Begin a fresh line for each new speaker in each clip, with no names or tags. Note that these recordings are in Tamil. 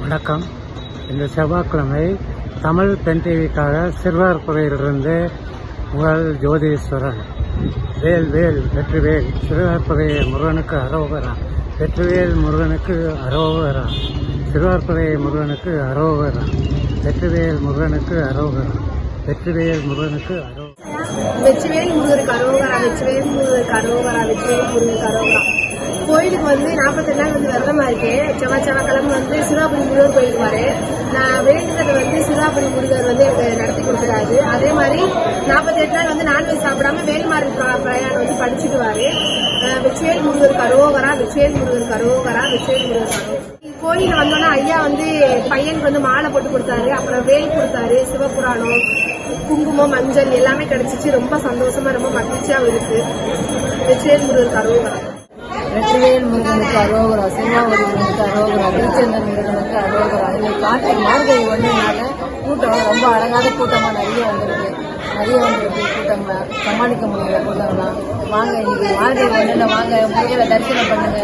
வணக்கம். இந்த செவ்வாய்க்கிழமை தமிழ் பெண் டிவிக்காக சிறுவார்புறையிலிருந்து உங்கள் ஜோதீஸ்வரன். வேல் வேல் வெற்றிவேல். சிறுவார்புறை முருகனுக்கு அரோகரா. வெற்றிவேல் முருகனுக்கு அரோகரா. சிறுவார்புறை முருகனுக்கு அரோகரா. வெற்றிவேல் முருகனுக்கு அரோகரா. வெற்றிவேல் முருகனுக்கு அரோ
வெற்றிவேல் முருகருக்கு அரோகரா வெற்றிவேல் முருகருக்கு அரோகரா வெற்றிவேல் முருகருக்கு அரோகரா கோயிலுக்கு வந்து நாற்பத்தெட்டு நாள் வந்து விரதமா இருக்கேன் செவ்வாய் செவ்வாய்க்கிழமை வந்து சிவாபுரி முருகர் கோயிலுக்கு வரேன் நான் வேண்டுதலை வந்து சிவாபுரி முருகர் வந்து எனக்கு நடத்தி கொடுக்குறாரு. அதே மாதிரி நாற்பத்தெட்டு நாள் வந்து நான்வெஜ் சாப்பிடாம வேலுமாறி பிரயாணம் வந்து படிச்சுட்டு வாரு. அஹ் வெற்றிவேல் முருகருக்கு அரோகரா வெற்றிவேல் முருகருக்கு அரோகரா வெற்றிவேல் முருகருக்கு அரோகரா கோயில வந்தோன்னா ஐயா வந்து பையனுக்கு வந்து மாலை போட்டு கொடுத்தாரு. அப்புறம் வேல் கொடுத்தாரு. சிவபுராணம் குங்குமம் மஞ்சள் எல்லாமே கிடைச்சிச்சு. ரொம்ப சந்தோஷமா ரொம்ப மகிழ்ச்சியாவும் இருக்கு. வெற்றிவேல் முருகருக்கு அரோகரா
வெற்றிவேல் முருகனுக்கு அரோகரா சிம்மாவதி முருகனுக்கு அரோகரா திருச்செந்தன் முருகனுக்கு அரோகரா இன்னைக்கு கார்த்திகை மார்கழி ஒன்றுனால கூட்டம் ரொம்ப அழகான கூட்டமாக நிறைய வந்திருக்கு. நிறைய வந்திருக்கு. கூட்டங்களை சமாளிக்க முடியல கூட்டம்லாம் வாங்க இன்னைக்கு மார்கழி ஒன்றுல வாங்க முருகரை தரிசனம் பண்ணுங்க.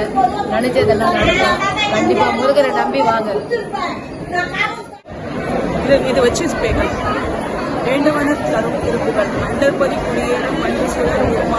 நினைச்சதெல்லாம் நடக்கும் கண்டிப்பா முருகரை நம்பி வாங்க.
இது இது வச்சு பேர்கள் வேண்டுவன தரும் திருப்புகள் மண்டர்பதி குடியேறும் மண்டீஸ்வரர்
சுழல்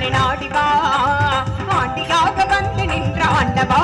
அன்பரை நாடிவா ஆண்டியாக வந்து நின்ற ஆண்டவா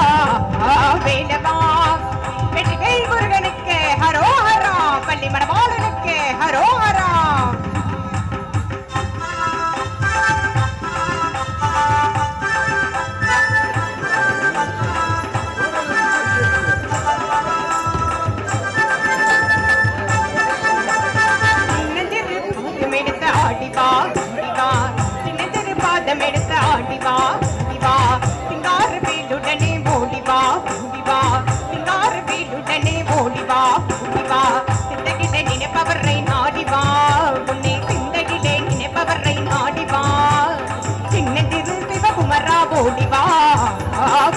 சிவகுமரா ஓடிவா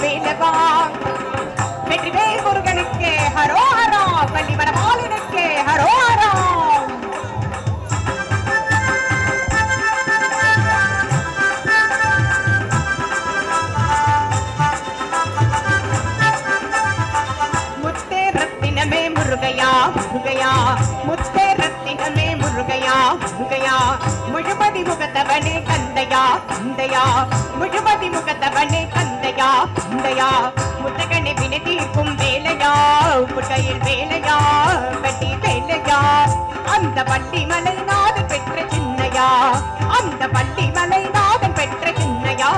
வேலவா. வெற்றிவேல் முருகனுக்கு ஹரோஹரா பள்ளி வடமாளினுக்கு ஹரோஹரா முத்தே ரத்தினமே முருகையா முருகையா. முழுமதி முகத்தவனே கந்தையா கந்தையா முழுமதி முகத்தவனே கந்தையா கந்தையா முத்தகனை வினை தீர்க்கும் வேலையா? முட்டையில் வேலையா? பட்டி வேலையா? அந்த பள்ளி மலை நாதன் பெற்ற சின்னையா? அந்த பள்ளி மலை நாதன் பெற்ற சின்னையா?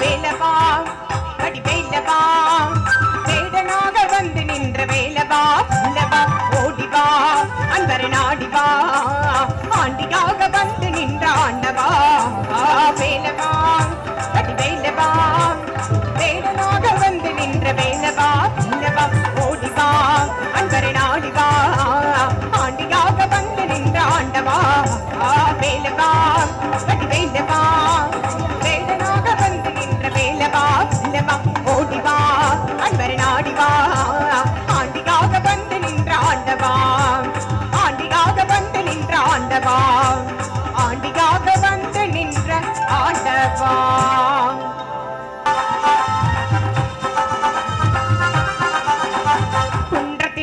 வேலவா படி வேலவா வேடனாக வந்து நின்ற வேலவா ஓடிவா அன்பரை நாடி ஆண்டவா ஆ, வேலவா அடி வேலவா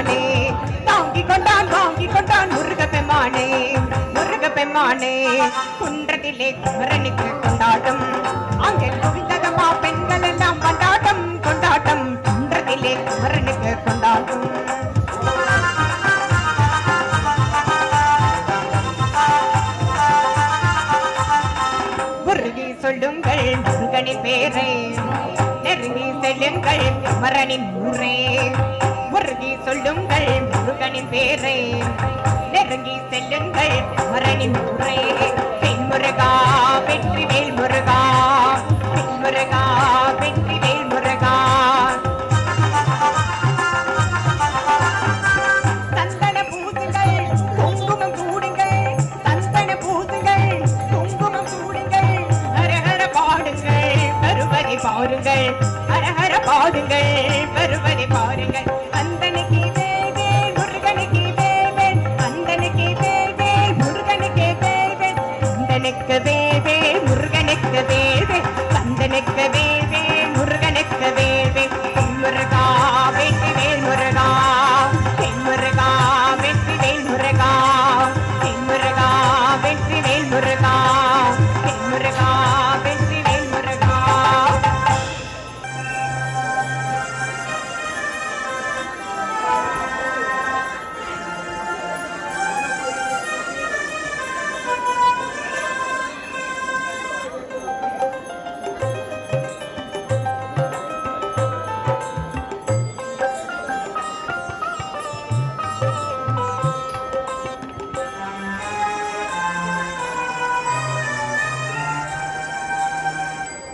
பெம்மானே தாங்கிக் கொண்டான் வாங்கிக் கொண்டான் முருக பெம்மானே முருக பெம்மானே குன்றத்திலே குமரனுக்கு கொண்டாட்டம். அங்கே குவிந்ததமா பெண்கள் எல்லாம் கொண்டாட்டம். கொண்டாட்டம் குன்றத்திலே குமரனுக்கு கொண்டாட்டம். முருகி சொல்லுங்கள் முருகனின் பேரே. நெருங்கி செல்லுங்கள் குமரனின் ஊரே. முருகி சொல்லுங்கள் முருகனின் பேரை. நெருங்கி செல்லுங்கள் குமரனின் முறை பெண் முருகா வெற்றி வேல் முருகா பெண் முருகா வெற்றி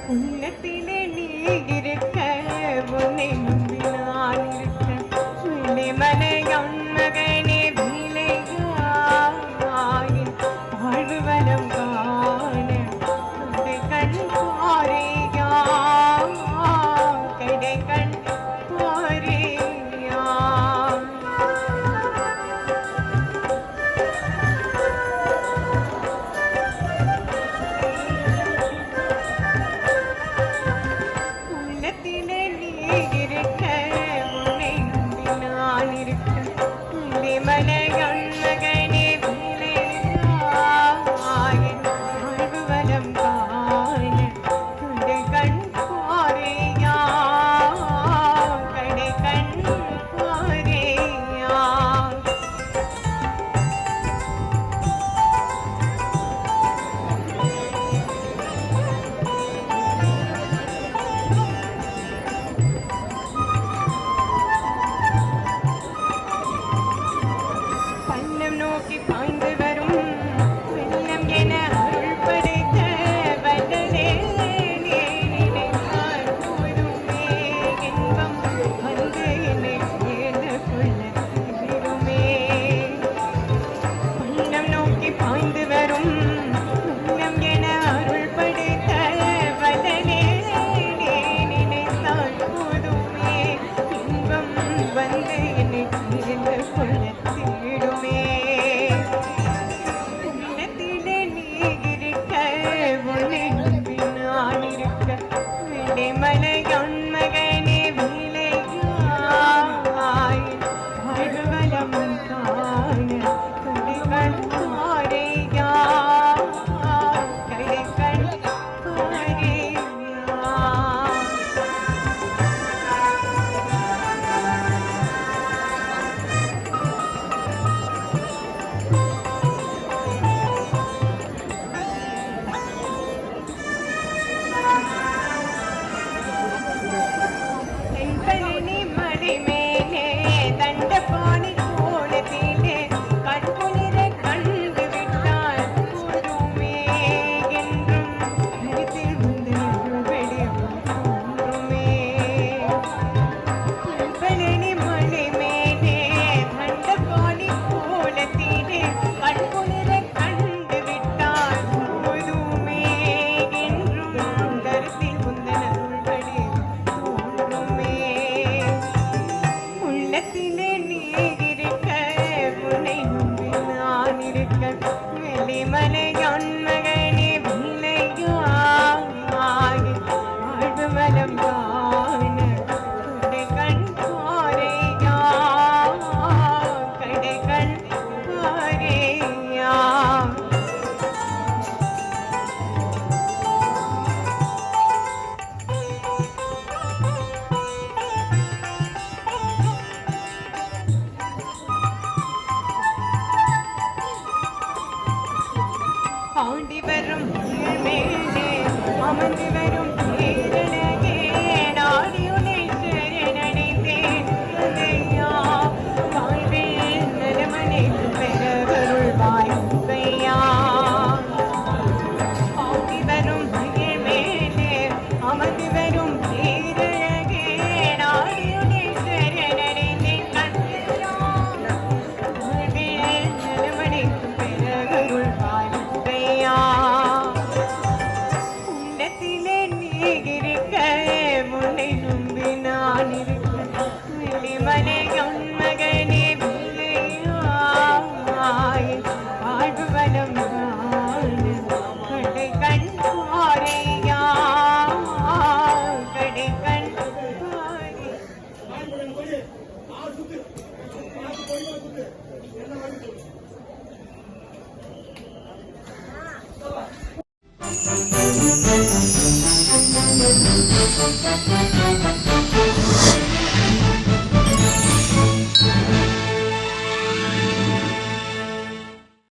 let in.